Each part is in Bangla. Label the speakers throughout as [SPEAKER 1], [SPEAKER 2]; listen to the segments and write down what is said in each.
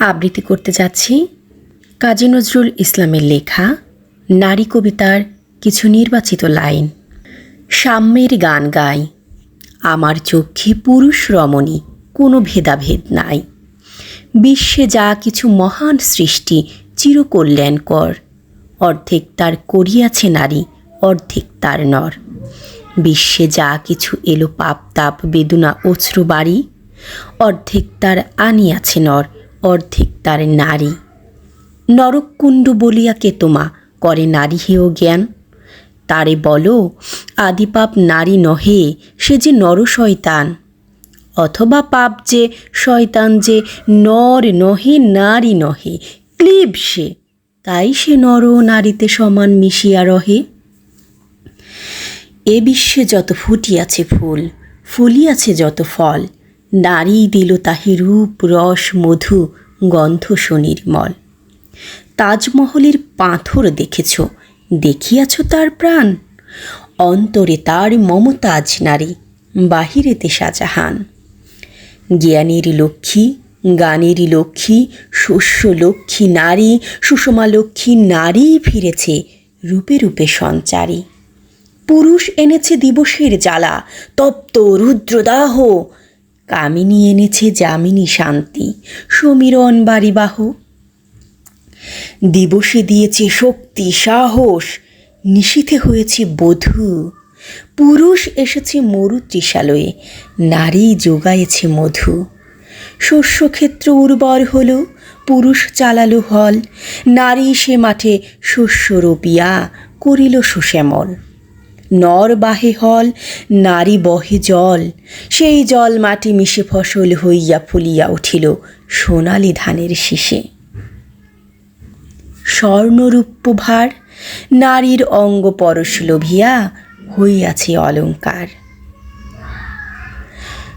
[SPEAKER 1] আবৃত্তি করতে যাচ্ছি কাজী নজরুল ইসলামের লেখা, নারী কবিতার কিছু নির্বাচিত লাইন। সাম্যের গান গাই। আমার চক্ষে পুরুষ রমণী, কোনো ভেদাভেদ নাই। বিশ্বে যা কিছু মহান সৃষ্টি চিরকল্যাণকর অর্ধেক তার করিয়াছে নারী, অর্ধেক তার নর। বিশ্বে যা কিছু এলো পাপ তাপ, বেদনা, অশ্রু বাড়ি, অর্ধেক তার আনিয়াছে নর। অর্ধেক তার নারী। নরককুণ্ড বলিয়া কে তোমা করে নারী হেয় জ্ঞান? তারে বলো, আদিপাপ নারী নহে, সে যে নর শয়তান। অথবা পাপ যে শয়তান যে নর নহে, নারী নহে ক্লিব সে। তাই সে নর নারীতে সমান মিশিয়া রহে। এ বিশ্বে যত ফুটিয়াছে ফুল, ফুলিয়াছে যত ফল নারী দিল তাহি রূপ, রস, মধু, গন্ধ সুনির্মল। তাজমহলের পাথর দেখেছ, দেখিয়াছ তার প্রাণ? অন্তরে তার মমতাজ নারী বাহিরেতে শাহজাহান জ্ঞানের লক্ষ্মী, গানের লক্ষ্মী, শস্য লক্ষ্মী নারী, সুষমা লক্ষ্মী নারী ফিরেছে রূপে রূপে সঞ্চারী। পুরুষ এনেছে দিবসের জ্বালা, তপ্ত রুদ্রদাহ কামিনী এনেছে যামিনী শান্তি সমীরণ বাড়িবাহ। দিবসে দিয়েছে শক্তি, সাহস, নিশীথে হয়েছে বধূ। পুরুষ এসেছে মরু তৃষালয়ে নারী যোগায়েছে মধু। শস্যক্ষেত্র উর্বর হলো, পুরুষ চালালো হল, নারী সে মাঠে শস্য রোপিয়া করিল সুশ্যামল। নর বাহে হল, নারী বহে জল। সেই জল মাটি মিশে ফসল হইয়া ফুলিয়া উঠিল সোনালি ধানের শীষে। স্বর্ণরূপ্য ভার, নারীর অঙ্গ পরশ লোভিয়া হইয়াছে অলঙ্কার।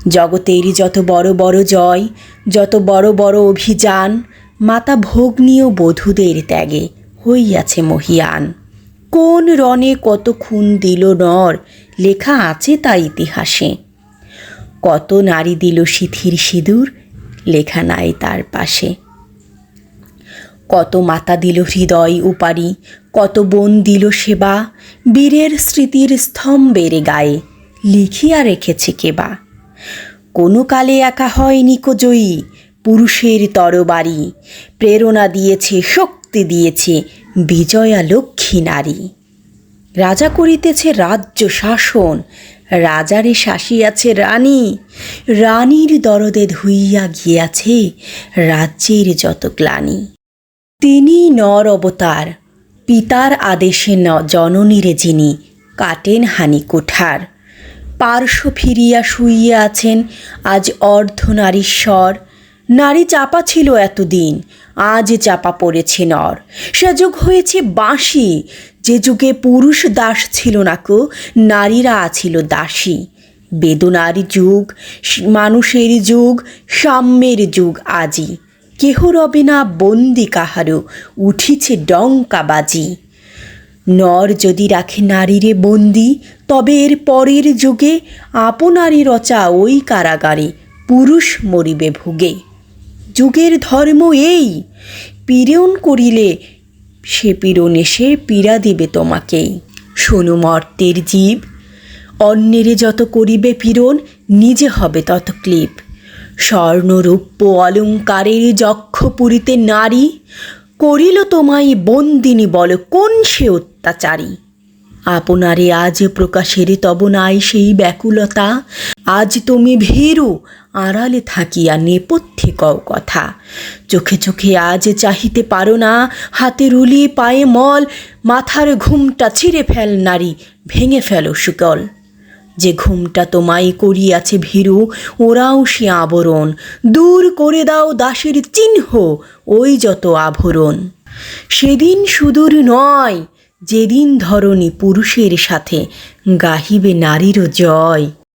[SPEAKER 1] জগতেরই যত বড় বড় জয়, যত বড় বড় অভিযান, মাতা ভগ্নীয় বধূদের ত্যাগে হইয়াছে মহিয়ান। কোন রণে কত খুন দিল নর? লেখা আছে তা ইতিহাসে। কত নারী দিল সিথির সিঁদুর? লেখা নাই তার পাশে। কত মাতা দিল হৃদয় উপারি? কত বোন দিল সেবা? বীরের স্মৃতির স্তম্ভের গায়ে, লিখিয়া রেখেছে কেবা কোনো কালে একা হয়নি কো জয়ী পুরুষের তরবারি, প্রেরণা দিয়েছে শক্তি দিয়েছে বিজয়া লক্ষ্মী নারী। রাজা করিতেছে রাজ্য শাসন, রাজারে শাসিয়াছে রানী, রানীর দরদে ধুইয়া গিয়াছে রাজ্যের যত গ্লানি। তিনি নর অবতার, পিতার আদেশে ন জননীরে যিনি কাটেন হানি কুঠার। পার্শ্ব ফিরিয়া শুইয়া আছেন আজ অর্ধনারীশ্বর নারী চাপা ছিল এতদিন আজ চাপা পড়েছে নর। সে যুগ হয়েছে বাঁশি, যে যুগে পুরুষ দাস ছিল না কো, নারীরা ছিল দাসী। বেদনার যুগ মানুষের যুগ, সাম্যের যুগ আজি কেহ রবে না বন্দি কাহারও উঠিছে ডঙ্কা বাজি। নর যদি রাখে নারীরে বন্দি, তবে এর পরের যুগে আপনারই রচা ওই কারাগারে, পুরুষ মরিবে ভুগে। যুগের ধর্ম এই। পীড়ন করিলে সে পীড়ন এসে পীড়া দিবে তোমাকেই। শোনো মর্তের জীব, অন্যেরে যত করিবে পীড়ন, নিজে হবে তত ক্লিপ। স্বর্ণরূপ্য অলঙ্কারের যক্ষ পুরীতে নারী, করিল তোমায় বন্দিনী বল, কোন সে অত্যাচারী? আপনারে আজ প্রকাশের তব নাই সেই ব্যাকুলতা। আজ তুমি ভীরু, আড়ালে থাকিয়া নেপথ্যে কও কথা। চোখে চোখে আজ চাহিতে পারো না, হাতে রুলি, পায়ে মল, মাথার ঘুমটা ছিঁড়ে ফেল নারী, ভেঙে ফেলো সুকল। যে ঘুমটা তোমায় করিয়াছে ভীরু, ওরাও সে আবরণ। দূর করে দাও দাসের চিহ্ন, ওই যত আভরণ। সেদিন সুদূর নয় যেদিন ধরনী পুরুষের সাথে গাহিবে নারীরও জয়।